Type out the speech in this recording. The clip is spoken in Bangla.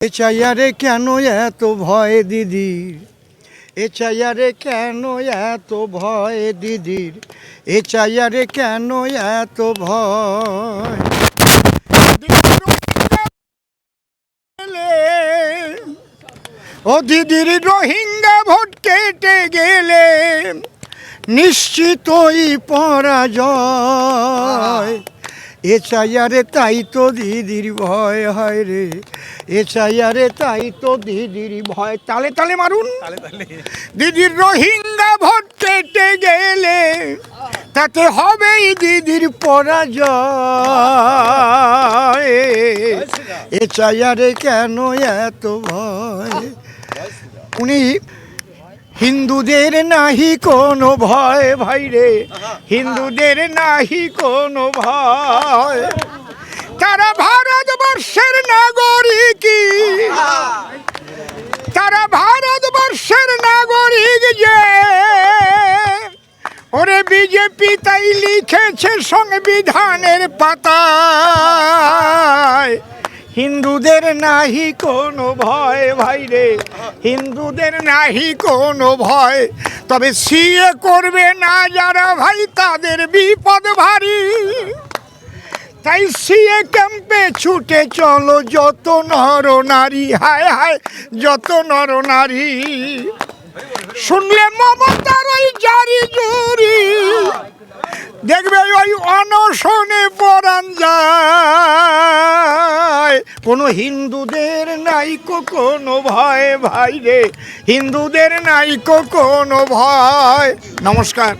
এ চাইয়ারে কেন এত ভয় দিদির এ চাইয়ারে কেন এত ভয় দিদির এ চাইয়ারে কেন এত ভয়? ও দিদির রোহিঙ্গা ভোট কেটে গেলে নিশ্চিতই পরাজয়। এ চাইয়ারে তাই তো দিদির ভয় হয় রে। এ চাইয়ারে তাই তো দিদির ভয়। তালে তালে মারুন। দিদির রোহিঙ্গা ভোট কেটে গেলে তাতে হবেই দিদির পরাজয়। এ চাইয়ারে কেন এত ভয়? উনি হিন্দুদের নাহি কোনো ভয় ভাই রে। হিন্দুদের নাহি কোনো ভয়। তারা ভারতবর্ষের নাগরিক। তারা ভারতবর্ষের নাগরিক যে। ওরে বিজেপি তাই লিখেছে সংবিধানের পাতায় হিন্দুদের নাহি কোনো ভয় ভাই রে। হিন্দুদের নাহি কোনো ভয়। তবে সিএ করবে না যারা ভাই, তাদের বিপদ ভারী। তাই সিএ ক্যাম্পে ছুটে চলো, যত নর নারী, হায় হায়, যত নর নারী। শুনলে মমতার ওই জারি জুরি। দেখবে ওই অনশনে যায়। কোনো হিন্দুদের নাই কোনো ভয় ভাই রে। হিন্দুদের নাই কোনো ভয়। নমস্কার।